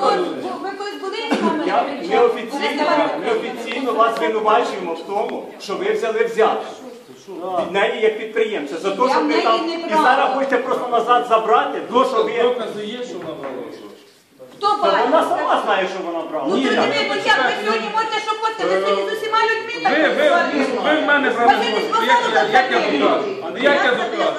Ви колись були з нами? Я, ми, офіційно, ми офіційно вас звинувачуємо в тому, що ви взяли взятку. Від неї як підприємця. За те, що ви там і зараз хочете просто назад забрати, то що ви. Докази є, що вона брала? Хто Та бачить? вона сама знає, що вона брала. Ну то Ні, не я- ви, бо як ви сьогодні можете, що хочете, ви сьогодні з усіма людьми так Ви, ви, ви в мене Василь гроші. Як я, як я докажу? як я докажу?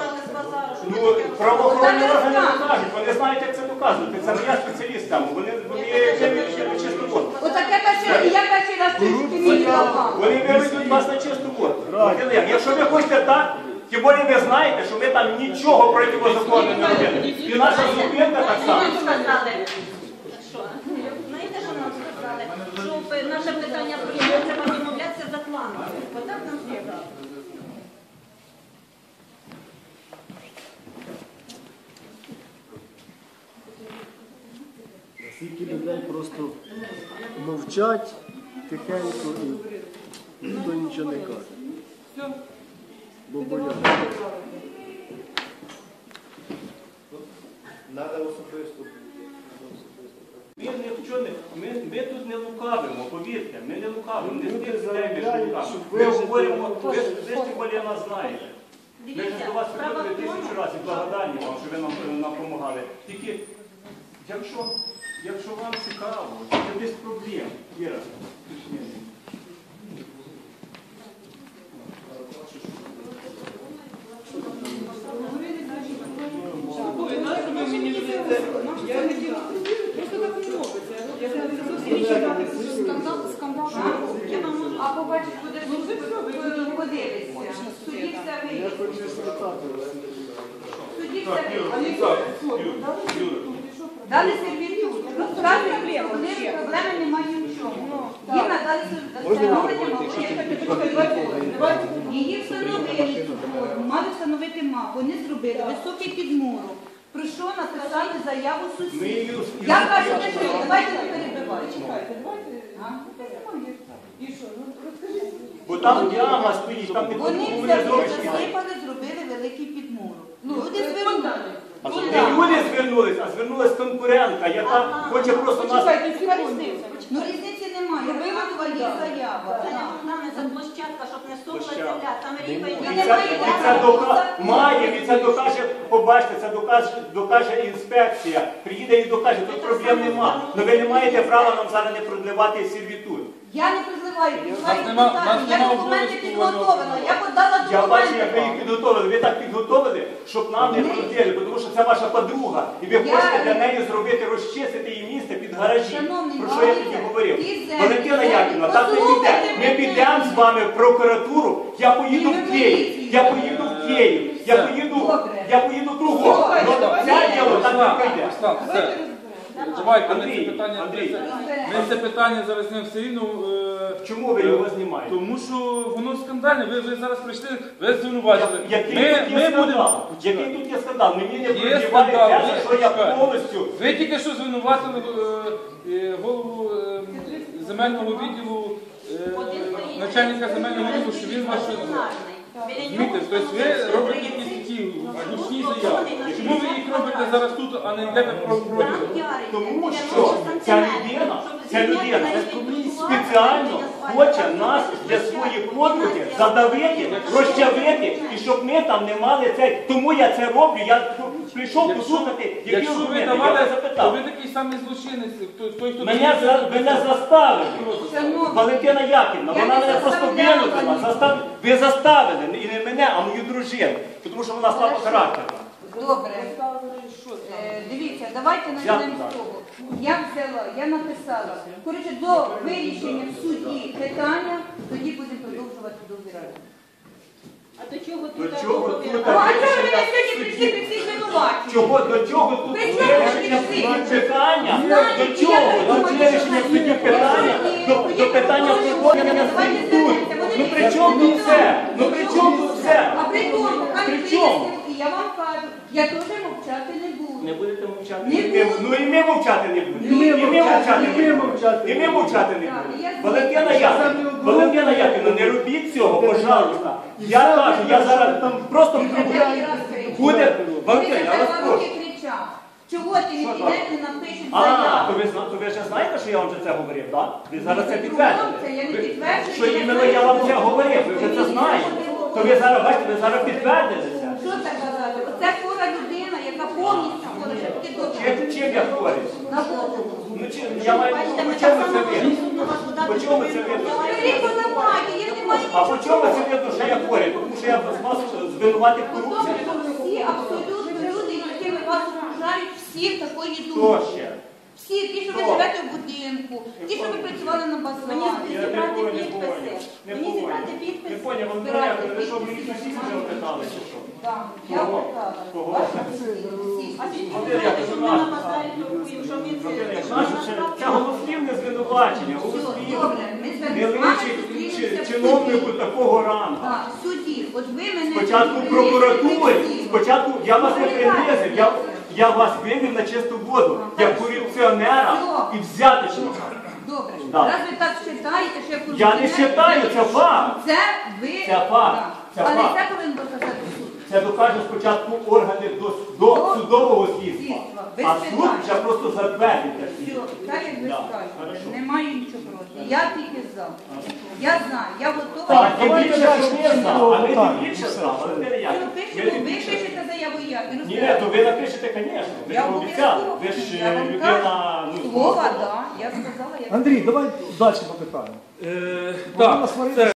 Ну, правоохоронні органи не кажуть, вони знають, як це доказувати. Це не я спеціаліст там, вони, виведуть чисту воду. Отаке перше, я мені давав. Вони виведуть вас на чисту воду. Якщо ви хочете так, тим більше ви знаєте, що ми там нічого протизаконного не робили. І наша зупинка так само. Нам сказали, що? Знаєте, що нам сказали? Що наше питання прийняли, треба домовлятися за планом. Отак нам сказали. Скільки людей просто мовчать тихенько і ніхто нічого не каже. Бо бояться. Ми, нічого не, ми, ми тут не лукавимо, повірте, ми не лукавимо, не з тих людей ми лукавимо. Ми говоримо, ви, ж- ви ж тим нас знаєте. Ми ж до вас приходили тисячу разів благодарні вам, що ви нам, нам допомагали. Тільки, якщо, якщо вам цікаво, це без проблем. Іра, А побачиш, буде подивитися. Все вийде. все вийде. Дали сервітут. Розказує, вони проблеми немає в чому. Їм надали встановлення. Її встановили мали встановити мапу. Вони зробили високий підмурок. Про що написали заяву сусідів. Я кажу, не що, давайте не перебивайте. А? Бо там яма стоїть, там не Вони все засипали, зробили великий підмурок. Люди звернули. А тут не люди звернулись, а звернулась конкурентка, яка хоче просто нас. Ну різниці немає. Виготова твої заява. Це не нам не за площадка, щоб не сохла Площадка. земля, там рівень. І не це, це дока... має, і це докаже, побачите, це докаже, докаже інспекція. Приїде і докаже, тут проблем нема. Але ви не маєте права нам зараз не продливати сервітут. Я не призиваю, призиваю Нас питання. Я нема документи обов'язку підготовила. Я подала Я бачу, як ви документи. їх підготовили. Ви так підготовили, щоб нам не платили, тому що це ваша подруга. І ви Я- хочете для неї зробити, розчистити її місце під гаражі. Шановний, Про що я тоді говорив? ті землі, Валентина землі, Яківна, так не піде. послухайте Ми мене. підемо з вами в прокуратуру, я поїду в Київ, я поїду в Київ, я поїду, я поїду кругом. Ну, Це діло так не пройде. Все. Давайте ми Андрій, це питання. Андрій. Ми це питання зараз не все рівно. е, Чому ви його знімаєте? Тому що воно скандальне. Ви вже зараз прийшли, ви звинувачили. Який Ми, тут ми є будемо. скандал? Який тут є скандал? Мені не Є продіває скандал, те, ви що я повністю. Ви тільки що звинуватили е, е, голову е, земельного відділу, е, начальника земельного відділу, що він вас Розумієте, тобто ви робите якісь такі гучні заяви. Чому ви їх робите зараз тут, а не йдете про про- Тому що ця людина, ця людина спеціально хоче нас для своєї подруги задавити, розчавити, і щоб ми там не мали це. Тому я це роблю. Я прийшов послухати, які Якщо ви аргументи. Я давали, вас то запитав. ви такий самий злочинець, той, той, хто Мене, за- мене заставили. Валентина Яківна, Я вона не мене просто заставляла винудила. Застав... Ви заставили, і не мене, а мою дружину, тому що вона слабо характерна. Добре. Е, Дивіться, давайте почнемо з того. Я взяла, я написала. Коротше, до вирішення в суді питання, тоді будемо продовжувати довіряти. А до чого До тут чого тут Ну, а чого ви мене сьогодні прийшли при всіх винуваті? Чого до чого тут При чого ви в всі? питання? Знаєте, До чого? я До думаю, що питання? До, до питання ні, тут. Ну при чому тут це? Ну при чому тут це? А при тому, хай При вияснив, чому? і я вам кажу, я теж мовчати не буду. Не будете мовчати? Не І ми- буду. Ну і ми мовчати не будемо. І ми мовчати, не будемо. І ми мовчати не Так, будемо. я Валентина знаю. Яківна, Валентина Яківна, не робіть цього, пожалуйста. Я кажу, я зараз там просто Я буде, не раз кричу. буде, Валентина, я вас прошу. руки кричав. Чого ти не Що підеш і напишеш А, то заяву? ви, зна- то ви вже знаєте, що я вам вже це говорив, так? Ви зараз це Це підтвердили. я не Ви- підтверджую, Що я іменно я вам це говорив, ви вже це знаєте. То ви зараз, бачите, ви зараз підтвердили це. Що так казати? Оце хвора людина, яка повністю хвора, що таке добре. Чим, чим я голову. Ну, чим, я маю, по чому це видно? По чому це видно? Не А по чому це видно, що я хворий? Тому що я вас звинуватив Тому корупцію? всі абсолютно люди, якими вас окружають, всі такої Хто ще? Всі, ті, що ви живете в будинку, ті, що ви працювали на Мені базарі. Не зібрати підписи. Не Мені зібрати підписи. Не Збирайте директор, ви що, мені сусіди вже опитали, чи що? Так, я питала. Ваші всі. А звідки знаєте, що кажу, ми на наш. базарі торгуємо, що ми це... Голослівне звинувачення, голослівне. добре, ми з Не вами личить зустрінемося чиновнику такого ранку. Так, в суді. От ви мене Спочатку привели суді. спочатку я вас не принизив, я, я вас вивів на чисту воду, як корупціонера і взяточника. Добре. Да. Раз ви так вважаєте, що я Я не вважаю, це факт. Це ви... Це факт. Так. Це Але факт. це повинен. Це докаже спочатку органи до, до судового слідства. А суд вже просто затвердить те Все, слідство. так як ви Да, скажете. Немає нічого проти. Я тільки за. Я знаю, я готова. Так, я більше, далі що а ви більше знали, але ви як? Що Ви пишемо, ви пишете заяву я. не Ні, розповідаю. то ви напишете, звісно. Ви Я ж обіцяли. обов'язково Ви ж пишу. е, вам людина, кажу. ну, Слова, так. Я сказала, я Андрій, давай далі по питанню. Е, Так, це